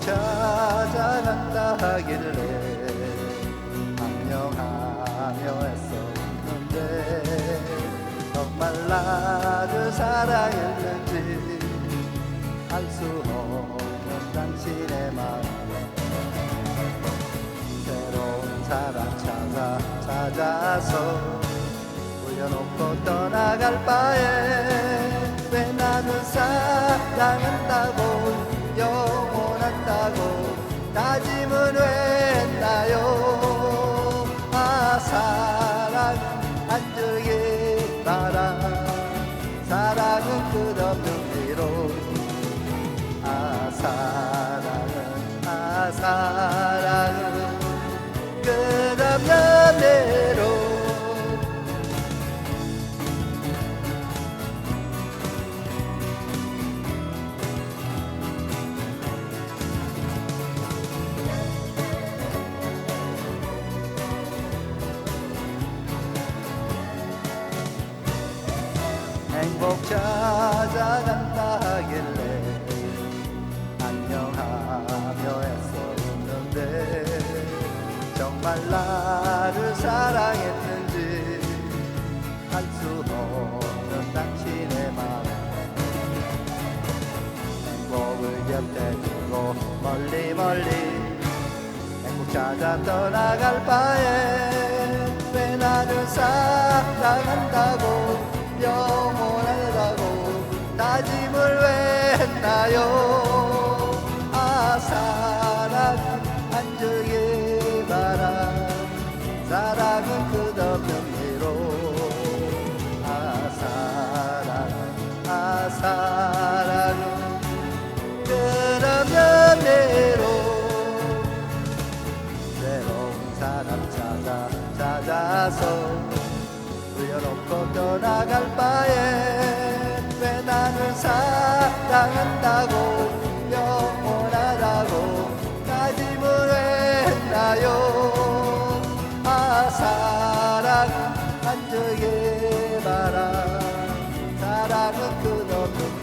찾아간다 하길래 안녕하며 했었는데 정말 나를 사랑했는지 알 수 없는 당신의 마음 새로운 사랑 찾아 찾아서 올려놓고 떠나갈 바에 왜 나는 사랑한다고 사랑은 끝없는 대로. 행복 찾아간다 하길래 정말 나를 사랑했는지 알 수 없는 당신의 마음. 행복을 곁에 두고 멀리 멀리 행복 찾아 떠나갈 바에 왜 나를 사랑한다고 영원하다고 다짐을 왜 했나요 찾아 찾아서 우여놓고 떠나갈 바에 왜 나를 사랑한다고 영원하다고 다짐을 왜 했나요? 아 사랑은 안 주길 바라. 사랑은 끝없는